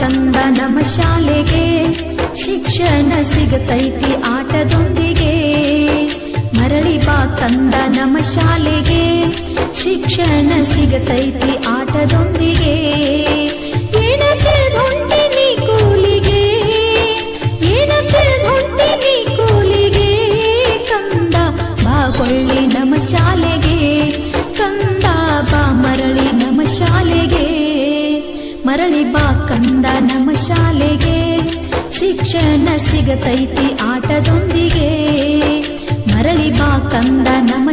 ಕಂದ ನಮ್ಮ ಶಾಲೆಗೆ ಶಿಕ್ಷಣ ಸಿಗತೈತಿ ಆಟದೊಂದಿಗೆ. ಮರಳಿ ಬಾ ಕಂದ ನಮ್ಮ ಶಾಲೆಗೆ ಶಿಕ್ಷಣ ಸಿಗತೈತಿ ಶಿಕ್ಷಣ ಸಿಗತೈತಿ ಆಟದೊಂದಿಗೆ. ಮರಳಿ ಬಾ ಕಂದ ನಮ್ಮ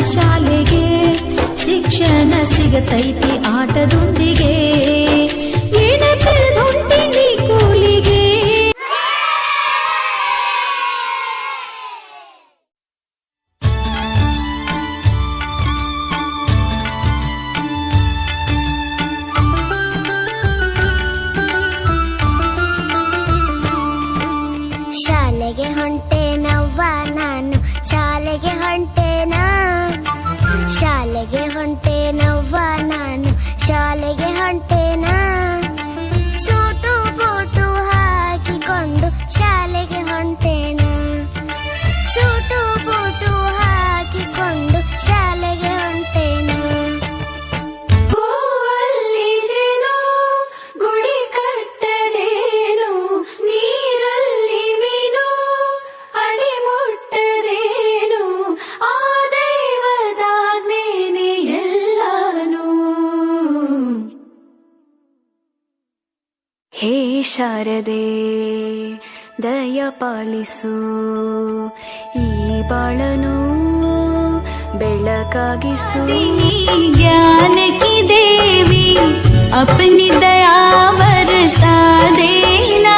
ಶಾಲೆಗೆ ಹೊಂಟೇನವ್ವ ನಾನು. ಶಾಲೆಗೆ ಹೊಂಟೇನಾ? ಶಾಲೆಗೆ ಹೊಂಟೇನವ್ವ ನಾನು. ಹೇ ಶಾರದೆ ದಯಪಾಲಿಸು ಈ ಬಾಳನು ಬೆಳಕಾಗಿಸು. ಜ್ಞಾನಕಿ ದೇವಿ ಅಪನಿ ದಯಾವರ ಸಾದೇನಾ